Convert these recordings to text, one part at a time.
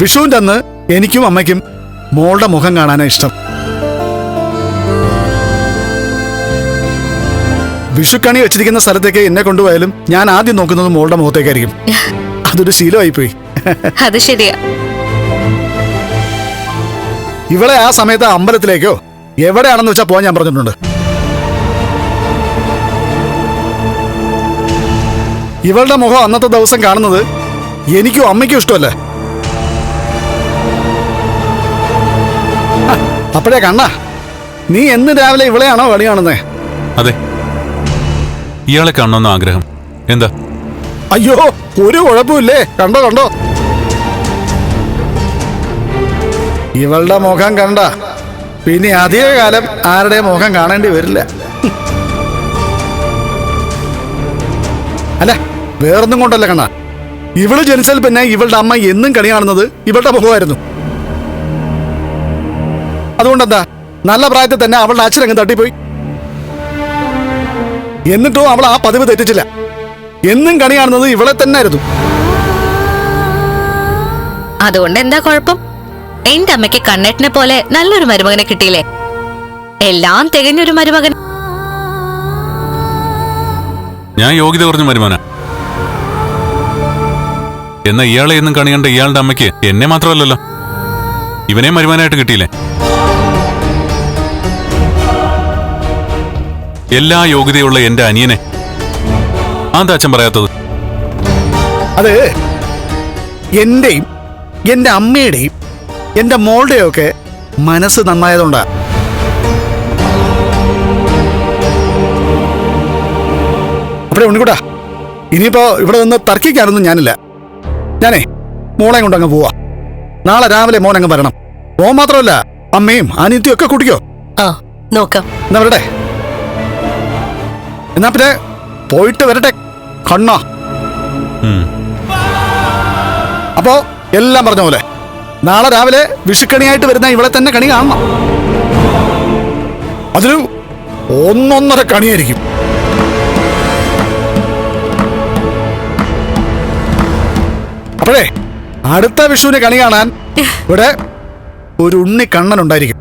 വിഷുവിന്റെ അന്ന് എനിക്കും അമ്മയ്ക്കും മോളുടെ മുഖം കാണാനാണ് ഇഷ്ടം. വിഷുക്കണി വെച്ചിരിക്കുന്ന സ്ഥലത്തേക്ക് എന്നെ കൊണ്ടുപോയാലും ഞാൻ ആദ്യം നോക്കുന്നത് മോളുടെ മുഖത്തേക്കായിരിക്കും. അതൊരു ശീലമായി പോയി അത് ശരിയാ. ഇവളെ ആ സമയത്ത് അമ്പലത്തിലേക്കോ എവിടെയാണെന്ന് വെച്ചാൽ പോകാൻ ഞാൻ പറഞ്ഞിട്ടുണ്ട്. ഇവളുടെ മുഖം അന്നത്തെ ദിവസം കാണുന്നത് എനിക്കും അമ്മയ്ക്കും ഇഷ്ടമല്ലേ. അപ്പോഴേ കണ്ണ നീ എന്ന് രാവിലെ ഇവളെയാണോ കളി കാണുന്നേ? അതെ. ഇയാളെ കാണണമെന്ന് ആഗ്രഹം. എന്താ? അയ്യോ ഒരു കുഴപ്പമില്ലേ? കണ്ടോ കണ്ടോ? ഇവളുടെ മുഖം കണ്ട. പിന്നെ അധിക കാലം ആരുടെ മുഖം കാണേണ്ടി വരില്ല. അല്ല വേറൊന്നും കൊണ്ടല്ല കണ്ണ. ഇവൾ ജനിച്ചാൽ പിന്നെ ഇവളുടെ അമ്മ എന്നും കണി കാണുന്നത് ഇവളുടെ മുഖമായിരുന്നു. അതുകൊണ്ടെന്താ? നല്ല പ്രായത്തിൽ തന്നെ അവളുടെ അച്ഛനങ്ങ് തട്ടിപ്പോയി. എന്നിട്ടും അവൾ ആ പതിവ് തെറ്റിച്ചില്ല. എന്നും കണി കാണുന്നത് ഇവളെ തന്നെ ആയിരുന്നു അതുകൊണ്ട് എന്താ കുഴപ്പം? എന്റെ അമ്മയ്ക്ക് കണ്ണേട്ടിനെ പോലെ നല്ലൊരു മരുമകനെ കിട്ടിയില്ലേ? എല്ലാം തികഞ്ഞൊരു മരുമകൻ. ഞാൻ യോഗ്യത കുറഞ്ഞ മരുമന എന്നാ ഇയാളെ എന്നും കണി കണ്ട ഇയാളുടെ അമ്മയ്ക്ക് എന്നെ മാത്രമല്ലല്ലോ. ഇവനെ മരുമാനായിട്ട് കിട്ടിയില്ലേ? എല്ലാ യോഗ്യതയുള്ള എന്റെ അനിയനെ. അതാ അച്ഛൻ പറയാത്തത്? അത് എന്റെയും എന്റെ അമ്മയുടെയും എന്റെ മോളുടെയും ഒക്കെ മനസ്സ് നന്നായതുകൊണ്ടാ. അപ്പഴേ ഉണ്ണിക്കൂടാ ഇനിയിപ്പോ ഇവിടെ നിന്ന് തർക്കിക്കാനൊന്നും ഞാനില്ല. ഞാനേ മോളെ കൊണ്ട് അങ്ങ് പോവാ. നാളെ രാവിലെ മോൻ അങ്ങ് വരണം. മോൻ മാത്രമല്ല അമ്മയും അനിയത്തിയും ഒക്കെ കുടിക്കോ ആ നോക്കാം. എന്നാ വരട്ടെ? എന്നാ പിന്നെ പോയിട്ട് വരട്ടെ കണ്ണ. അപ്പോ എല്ലാം പറഞ്ഞ പോലെ നാളെ രാവിലെ വിഷുക്കണിയായിട്ട് വരുന്ന ഇവളെ തന്നെ കണി കാണണം. അതൊരു ഒന്നൊന്നര കണിയായിരിക്കും. അപ്പോഴേ അടുത്ത വിഷുവിന് കണി കാണാൻ ഇവിടെ ഒരു ഉണ്ണി കണ്ണൻ ഉണ്ടായിരിക്കും.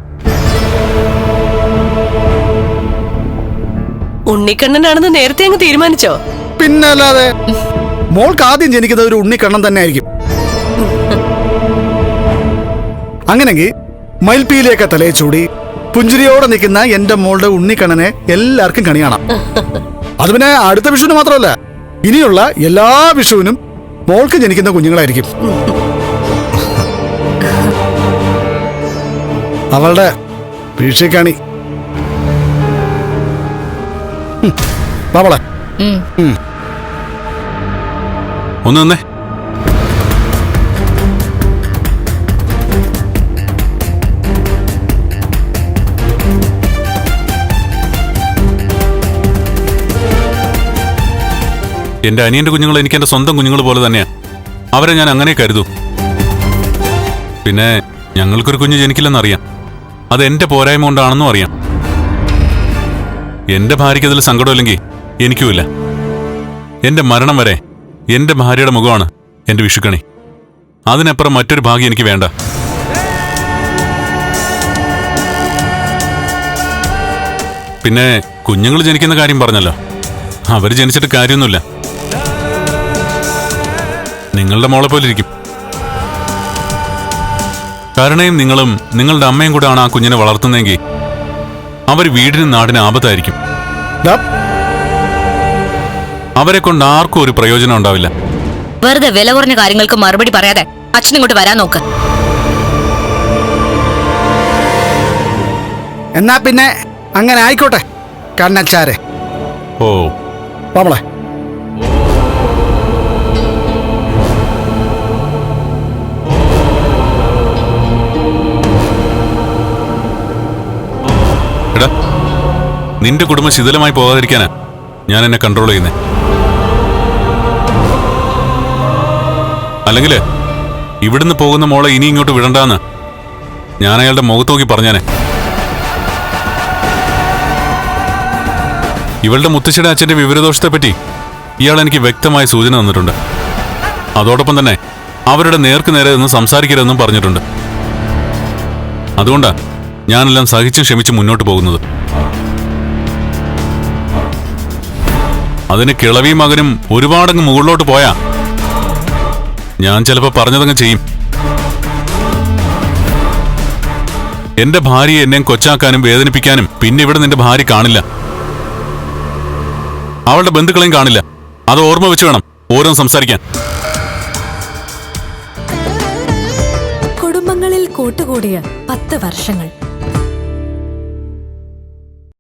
ഉണ്ണിക്കണ്ണനാണെന്ന് നേരത്തെ അങ്ങ് തീരുമാനിച്ചോ? പിന്നല്ലാതെ മോൾക്ക് ആദ്യം ജനിക്കുന്നത് ഒരു ഉണ്ണിക്കണ്ണൻ തന്നെ ആയിരിക്കും അങ്ങനെങ്കിൽ മയിൽപ്പീലിയൊക്കെ തലയെ ചൂടി പുഞ്ചിരിയോടെ നിൽക്കുന്ന എന്റെ മോളുടെ ഉണ്ണിക്കണ്ണനെ എല്ലാവർക്കും കണി കാണാം. അത് പിന്നെ അടുത്ത വിഷുവിന് മാത്രമല്ല ഇനിയുള്ള എല്ലാ വിഷുവിനും മോൾക്ക് ജനിക്കുന്ന കുഞ്ഞുങ്ങളായിരിക്കും. അവളുടെ വീഴ്ചക്കണി ഒന്ന് നിന്നേ. എന്റെ അനിയന്റെ കുഞ്ഞുങ്ങൾ എനിക്ക് എന്റെ സ്വന്തം കുഞ്ഞുങ്ങൾ പോലെ തന്നെയാ. അവരെ ഞാൻ അങ്ങനെ കരുതൂ. പിന്നെ ഞങ്ങൾക്കൊരു കുഞ്ഞ് ജനിക്കില്ലെന്നറിയാം. അത് എന്റെ പോരായ്മ കൊണ്ടാണെന്നും അറിയാം. എന്റെ ഭാര്യയ്ക്ക് അതിൽ സങ്കടമില്ലെങ്കിൽ എനിക്കുമില്ല എന്റെ മരണം വരെ എന്റെ ഭാര്യയുടെ മുഖമാണ് എന്റെ വിഷുക്കണി. അതിനപ്പുറം മറ്റൊരു ഭാഗ്യം എനിക്ക് വേണ്ട. പിന്നെ കുഞ്ഞുങ്ങൾ ജനിക്കുന്ന കാര്യം പറഞ്ഞല്ലോ. അവർ ജനിച്ചിട്ട് കാര്യമൊന്നുമില്ല. നിങ്ങളുടെ മോളെ പോലെ ഇരിക്കും. കരുണയും നിങ്ങളും നിങ്ങളുടെ അമ്മയും കൂടെ ആണ് ആ കുഞ്ഞിനെ വളർത്തുന്നതെങ്കിൽ അവർ വീടിനും നാടിനും ആപത്തായിരിക്കും. ദാ, അവരെ കൊണ്ട് ആർക്കും ഒരു പ്രയോജനം ഉണ്ടാവില്ല. വെറുതെ വില കുറഞ്ഞ കാര്യങ്ങൾക്ക് മറുപടി പറയാതെ അച്ഛൻ ഇങ്ങോട്ട് വരാൻ നോക്ക്. എന്നാ പിന്നെ അങ്ങനെ ആയിക്കോട്ടെ കണ്ണച്ചാരെ. ഓ. നമ്മളെ നിന്റെ കുടുംബം ശിഥിലമായി പോകാതിരിക്കാനാ ഞാൻ എന്നെ കൺട്രോൾ ചെയ്യുന്നേ. അല്ലെങ്കിൽ ഇവിടുന്ന് പോകുന്ന മോളെ ഇനി ഇങ്ങോട്ട് വിടണ്ടാന്ന് ഞാൻ അയാളുടെ മുഖത്ത് നോക്കി പറഞ്ഞാനെ. ഇവളുടെ മുത്തശ്ശിയുടെ അച്ഛന്റെ വിവരദോഷത്തെപ്പറ്റി ഇയാൾ എനിക്ക് വ്യക്തമായ സൂചന തന്നിട്ടുണ്ട്. അതോടൊപ്പം തന്നെ അവരുടെ നേർക്ക് നേരെ നിന്ന് സംസാരിക്കരുതെന്നും പറഞ്ഞിട്ടുണ്ട്. അതുകൊണ്ടാണ് ഞാനെല്ലാം സഹിച്ചും ക്ഷമിച്ചും മുന്നോട്ട് പോകുന്നത്. അതിന് കിളവി മകനും ഒരുപാടങ്ങ് മുകളിലോട്ട് പോയാ. ഞാൻ ചിലപ്പോ പറഞ്ഞതങ്ങ് ചെയ്യും. എന്റെ ഭാര്യയെ എന്നെ കൊച്ചാക്കാനും വേദനിപ്പിക്കാനും പിന്നെ ഇവിടെ നിന്റെ ഭാര്യ കാണില്ല. അവളുടെ ബന്ധുക്കളെയും കാണില്ല. അത് ഓർമ്മ വെച്ച് വേണം ഓരോന്ന് സംസാരിക്കാൻ. കുടുംബങ്ങളിൽ കൂട്ടുകൂടിയ പത്ത് വർഷങ്ങൾ.